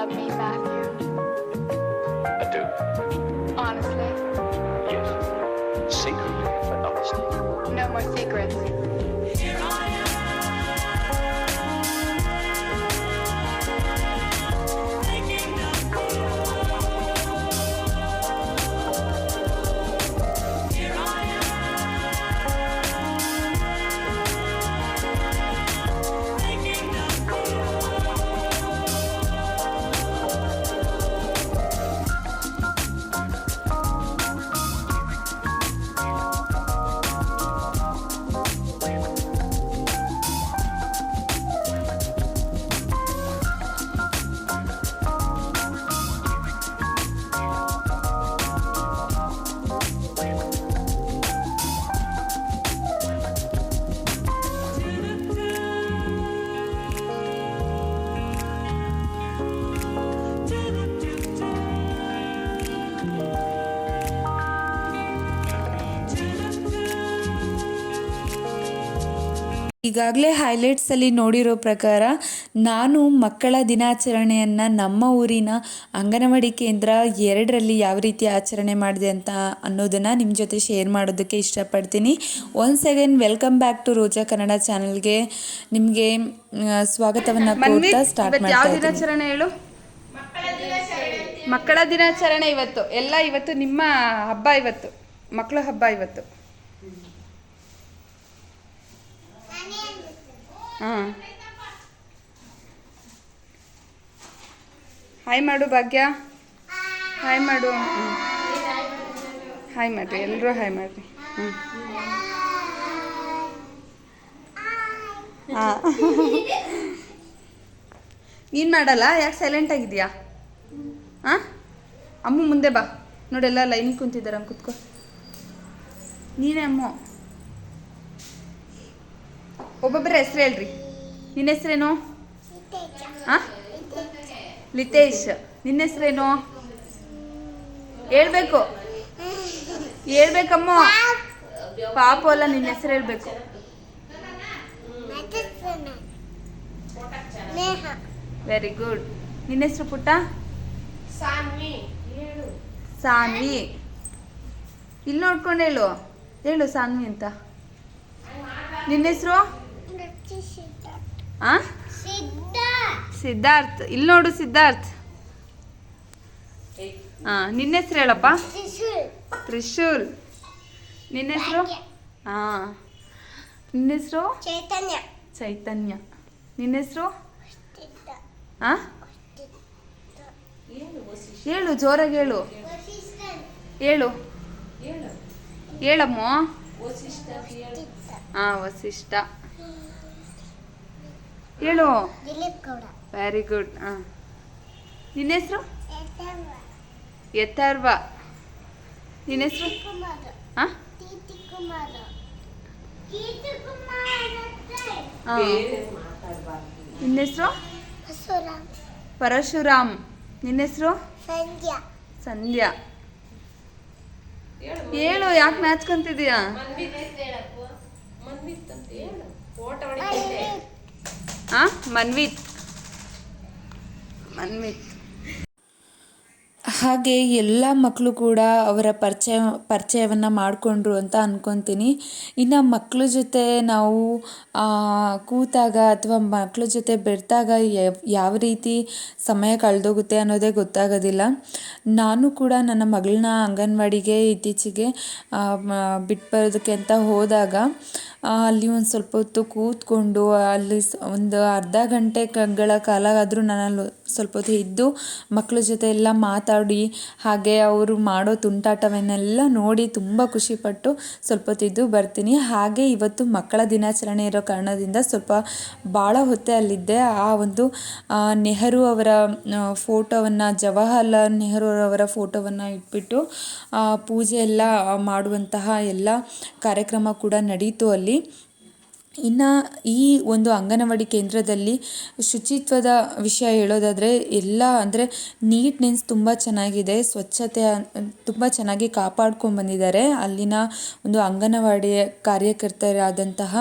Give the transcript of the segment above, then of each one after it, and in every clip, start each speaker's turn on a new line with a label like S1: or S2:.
S1: love me, Matthew?
S2: I do.
S1: Honestly?
S2: Yes. Secretly, but honestly.
S1: No more secrets.
S3: ಈಗಾಗಲೇ ಹೈಲೈಟ್ಸಲ್ಲಿ ನೋಡಿರೋ ಪ್ರಕಾರ ನಾನು ಮಕ್ಕಳ ದಿನಾಚರಣೆಯನ್ನು ನಮ್ಮ ಊರಿನ ಅಂಗನವಾಡಿ ಕೇಂದ್ರ ಎರಡರಲ್ಲಿ ಯಾವ ರೀತಿ ಆಚರಣೆ ಮಾಡಿದೆ ಅಂತ ಅನ್ನೋದನ್ನು ನಿಮ್ಮ ಜೊತೆ ಶೇರ್ ಮಾಡೋದಕ್ಕೆ ಇಷ್ಟಪಡ್ತೀನಿ. Once again welcome back to Roja Kannada ಚಾನಲ್ಗೆ. ನಿಮಗೆ ಸ್ವಾಗತವನ್ನು
S4: ಕೊಡ್ತಾ
S3: ಕೋರ್ತಾ ಸ್ಟಾರ್ಟ್
S4: ಮಾಡ್ತೀನಿ ಯಾವ ದಿನಾಚರಣೆ ಹೇಳು? ಮಕ್ಕಳ ದಿನಾಚರಣೆ ಇವತ್ತು. ಎಲ್ಲ ಇವತ್ತು ನಿಮ್ಮ ಹಬ್ಬ ಇವತ್ತು. ಮಕ್ಕಳ ಹಬ್ಬ ಇವತ್ತು. ಹಾಯ್ ಮಾಡು ಭಾಗ್ಯ. ಹಾಯ್ ಮಾಡು. ಹಾಯ್ ಮಾಡಿರಿ ಎಲ್ಲರೂ ಹಾಯ್ ಮಾಡಿ. ಹ್ಞೂ ಹಾಂ. ನೀನು ಮಾಡಲ್ಲ? ಯಾಕೆ ಸೈಲೆಂಟ್ ಆಗಿದೆಯಾ ಹಾಂ? ಅಮ್ಮ ಮುಂದೆ ಬಾ. ನೋಡೆಲ್ಲ ಲೈನ್ ಕುಂತಿದ್ದಾರೆ ಕುತ್ಕೋ. ನೀನೇ ಅಮ್ಮ. ಒಬ್ಬೊಬ್ಬರ ಹೆಸ್ರು ಹೇಳ್ರಿ. ನಿನ್ನ ಹೆಸ್ರೇನು? ಹಾಂ ಲಿತೇಶ್. ನಿನ್ನ ಹೆಸ್ರೇನು? ಹೇಳ್ಬೇಕು. ಹೇಳ್ಬೇಕಮ್ಮ. ಪಾಪು ಅಲ್ಲ ನಿನ್ನ ಹೆಸ್ರು ಹೇಳ್ಬೇಕು. ವೆರಿ ಗುಡ್ ನಿನ್ನ ಹೆಸರು ಪುಟ್ಟ? ಸಾನ್ವಿ. ಇಲ್ಲಿ ನೋಡ್ಕೊಂಡು ಹೇಳು. ಹೇಳು ಸಾನ್ವಿ ಅಂತ. ನಿನ್ನ ಹೆಸರು? ಆ? ಸಿದ್ಧಾರ್ಥ್. ಇಲ್ಲಿ ನೋಡು ಸಿದ್ಧಾರ್ಥ್. ಹಾ ನಿನ್ನ ಹೆಸರು ಹೇಳಪ್ಪ. ತ್ರಿಶೂಲ್. ನಿನ್ನ ಹೆಸರು? ಹಾ ನಿನ್ನ ಹೆಸರು?
S5: ಚೈತನ್ಯ.
S4: ಚೈತನ್ಯ. ನಿನ್ನ ಹೆಸರು? ಆ? ಹೇಳು ಜೋರಾಗಿ ಹೇಳು. ಹೇಳು. ಹೇಳಮ್ಮ. ಹಾ ವಸಿಷ್ಠ. ಹೇಳು.
S5: ದಿಲೀಪ್ ಗೌಡ.
S4: ವೆರಿ ಗುಡ್ ಹಾ. ನಿನ್ನ ಹೆಸರು?
S5: ಯಥರ್ವ,
S4: ಯಥರ್ವ. ನಿನ್ನ ಹೆಸರು? ಹಾಂ. ನಿನ್ನ ಹೆಸರು? ಪರಶುರಾಮ್. ನಿನ್ನ ಹೆಸರು?
S5: ಸಂಧ್ಯಾ.
S4: ಸಂಧ್ಯಾ. ಹೇಳು ಯಾಕೆ ನಾಚ್ಕೊಂತಿದೀಯಾ? ಆ? ಮನ್ವಿತ್. ಮನ್ವಿತ್.
S3: ಹಾಗೆ ಎಲ್ಲ ಮಕ್ಕಳು ಕೂಡ ಅವರ ಪರಿಚಯ, ಪರಿಚಯವನ್ನು ಮಾಡಿಕೊಂಡ್ರು ಅಂತ ಅಂದ್ಕೊತೀನಿ ಇನ್ನು ಮಕ್ಕಳ ಜೊತೆ ನಾವು ಕೂತಾಗ ಅಥವಾ ಮಕ್ಕಳ ಜೊತೆ ಬೆರೆತಾಗ ಯಾವ ರೀತಿ ಸಮಯ ಕಳೆದೋಗುತ್ತೆ ಅನ್ನೋದೇ ಗೊತ್ತಾಗೋದಿಲ್ಲ. ನಾನು ಕೂಡ ನನ್ನ ಮಗಳನ್ನ ಅಂಗನವಾಡಿಗೆ ಇತ್ತೀಚೆಗೆ ಬಿಟ್ಟು ಬರೋದಕ್ಕೆ ಅಂತ ಹೋದಾಗ ಅಲ್ಲಿ ಒಂದು ಸ್ವಲ್ಪ ಹೊತ್ತು ಕೂತ್ಕೊಂಡು, ಅಲ್ಲಿ ಸ್- ಒಂದು ಅರ್ಧ ಗಂಟೆಗಳ ಕಾಲ ಆದರೂ ನಾನು ಅಲ್ಲಿ ಸ್ವಲ್ಪ ಹೊತ್ತು ಇದ್ದು ಮಕ್ಕಳ ಜೊತೆ ಎಲ್ಲ ಮಾತಾಡಿ, ಹಾಗೆ ಅವರು ಮಾಡೋ ತುಂಟಾಟವನ್ನೆಲ್ಲ ನೋಡಿ ತುಂಬ ಖುಷಿಪಟ್ಟು ಸ್ವಲ್ಪ ಹೊತ್ತಿದ್ದು ಬರ್ತೀನಿ. ಹಾಗೆ ಇವತ್ತು ಮಕ್ಕಳ ದಿನಾಚರಣೆ ಇರೋ ಕಾರಣದಿಂದ ಸ್ವಲ್ಪ ಭಾಳ ಹೊತ್ತೇ ಅಲ್ಲಿದ್ದೆ. ಆ ಒಂದು ನೆಹರು ಅವರ ಫೋಟೋವನ್ನು, ಜವಾಹರ್ಲಾಲ್ ನೆಹರು ಅವರ ಫೋಟೋವನ್ನು ಇಟ್ಬಿಟ್ಟು ಪೂಜೆ ಎಲ್ಲ ಮಾಡುವಂತಹ ಎಲ್ಲ ಕಾರ್ಯಕ್ರಮ ಕೂಡ ನಡೀತು ಅಲ್ಲಿ. ಇನ್ನು ಈ ಒಂದು ಅಂಗನವಾಡಿ ಕೇಂದ್ರದಲ್ಲಿ ಶುಚಿತ್ವದ ವಿಷಯ ಹೇಳೋದಾದರೆ ಎಲ್ಲ ಅಂದರೆ ನೀಟ್ನೆಸ್ ತುಂಬ ಚೆನ್ನಾಗಿದೆ ಸ್ವಚ್ಛತೆ ತುಂಬ ಚೆನ್ನಾಗಿ ಕಾಪಾಡ್ಕೊಂಡು ಬಂದಿದ್ದಾರೆ. ಅಲ್ಲಿನ ಒಂದು ಅಂಗನವಾಡಿ ಕಾರ್ಯಕರ್ತರಾದಂತಹ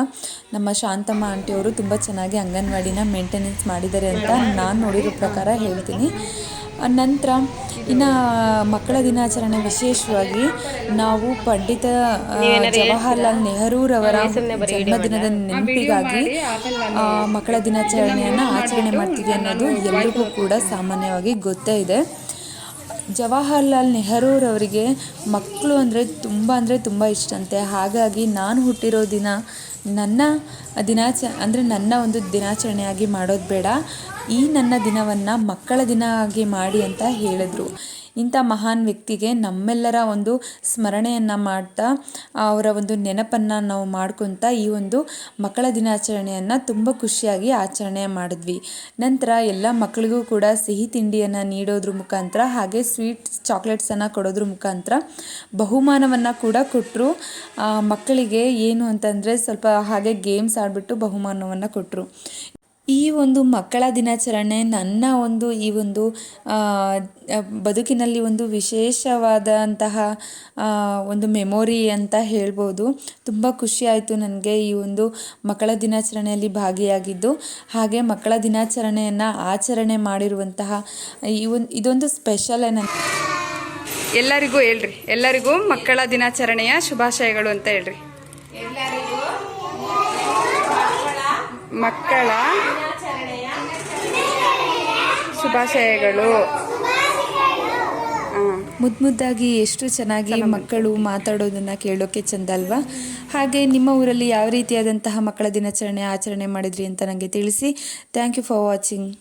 S3: ನಮ್ಮ ಶಾಂತಮ್ಮ ಆಂಟಿಯವರು ತುಂಬ ಚೆನ್ನಾಗಿ ಅಂಗನವಾಡಿನ ಮೇಂಟೆನೆನ್ಸ್ ಮಾಡಿದ್ದಾರೆ ಅಂತ ನಾನು ನೋಡಿರೋ ಪ್ರಕಾರ ಹೇಳ್ತೀನಿ. ನಂತರ ಇನ್ನು ಮಕ್ಕಳ ದಿನಾಚರಣೆ ವಿಶೇಷವಾಗಿ ನಾವು ಪಂಡಿತ ಜವಾಹರ್ಲಾಲ್ ನೆಹರೂರವರ ಜನ್ಮದಿನದ ನೆನಪಿಗಾಗಿ ಮಕ್ಕಳ ದಿನಾಚರಣೆಯನ್ನು ಆಚರಣೆ ಮಾಡ್ತೀವಿ ಅನ್ನೋದು ಎಲ್ಲರಿಗೂ ಕೂಡ ಸಾಮಾನ್ಯವಾಗಿ ಗೊತ್ತೇ ಇದೆ. ಜವಾಹರ್ಲಾಲ್ ನೆಹರೂರವರಿಗೆ ಮಕ್ಕಳು ಅಂದರೆ ತುಂಬ ಅಂದರೆ ತುಂಬ ಇಷ್ಟಂತೆ ಹಾಗಾಗಿ ನಾನು ಹುಟ್ಟಿರೋ ದಿನ ನನ್ನ ದಿನಾಚ, ಅಂದರೆ ನನ್ನ ಒಂದು ದಿನಾಚರಣೆಯಾಗಿ ಮಾಡೋದು ಬೇಡ. ಈ ನನ್ನ ದಿನವನ್ನು ಮಕ್ಕಳ ದಿನ ಆಗಿ ಮಾಡಿ ಅಂತ ಹೇಳಿದ್ರು. ಇಂಥ ಮಹಾನ್ ವ್ಯಕ್ತಿಗೆ ನಮ್ಮೆಲ್ಲರ ಒಂದು ಸ್ಮರಣೆಯನ್ನು ಮಾಡ್ತಾ, ಅವರ ಒಂದು ನೆನಪನ್ನು ನಾವು ಮಾಡ್ಕೊತ ಈ ಒಂದು ಮಕ್ಕಳ ದಿನಾಚರಣೆಯನ್ನು ತುಂಬ ಖುಷಿಯಾಗಿ ಆಚರಣೆ ಮಾಡಿದ್ವಿ. ನಂತರ ಎಲ್ಲ ಮಕ್ಕಳಿಗೂ ಕೂಡ ಸಿಹಿ ತಿಂಡಿಯನ್ನು ನೀಡೋದ್ರ ಮುಖಾಂತರ ಹಾಗೆ ಸ್ವೀಟ್ ಚಾಕ್ಲೇಟ್ಸನ್ನು ಕೊಡೋದ್ರ ಮುಖಾಂತರ ಬಹುಮಾನವನ್ನು ಕೂಡ ಕೊಟ್ಟರು ಮಕ್ಕಳಿಗೆ ಏನು ಅಂತಂದರೆ ಸ್ವಲ್ಪ ಹಾಗೆ ಗೇಮ್ಸ್ ಆಡಿಬಿಟ್ಟು ಬಹುಮಾನವನ್ನು ಕೊಟ್ಟರು ಈ ಒಂದು ಮಕ್ಕಳ ದಿನಾಚರಣೆ ನನ್ನ ಒಂದು ಈ ಒಂದು ಬದುಕಿನಲ್ಲಿ ಒಂದು ವಿಶೇಷವಾದಂತಹ ಒಂದು ಮೆಮೊರಿ ಅಂತ ಹೇಳ್ಬೋದು. ತುಂಬ ಖುಷಿಯಾಯಿತು ಆಯಿತು ನನಗೆ ಈ ಒಂದು ಮಕ್ಕಳ ದಿನಾಚರಣೆಯಲ್ಲಿ ಭಾಗಿಯಾಗಿದ್ದು. ಹಾಗೆ ಮಕ್ಕಳ ದಿನಾಚರಣೆಯನ್ನು ಆಚರಣೆ ಮಾಡಿರುವಂತಹ ಈ ಒಂದು ಇದೊಂದು ಸ್ಪೆಷಲ್ ನನ್ನ
S4: ಎಲ್ಲರಿಗೂ ಹೇಳ್ರಿ. ಎಲ್ಲರಿಗೂ ಮಕ್ಕಳ ದಿನಾಚರಣೆಯ ಶುಭಾಶಯಗಳು ಅಂತ ಹೇಳ್ರಿ. ಮಕ್ಕಳ ಶುಭಾಶಯಗಳು.
S3: ಮುದ್ದು ಮುದ್ದಾಗಿ ಎಷ್ಟು ಚೆನ್ನಾಗಿ ಮಕ್ಕಳು ಮಾತಾಡೋದನ್ನು ಕೇಳೋಕ್ಕೆ ಚೆಂದ ಅಲ್ವಾ? ಹಾಗೆ ನಿಮ್ಮ ಊರಲ್ಲಿ ಯಾವ ರೀತಿಯಾದಂತಹ ಮಕ್ಕಳ ದಿನಾಚರಣೆ ಆಚರಣೆ ಮಾಡಿದ್ರಿ ಅಂತ ನನಗೆ ತಿಳಿಸಿ. Thank you for watching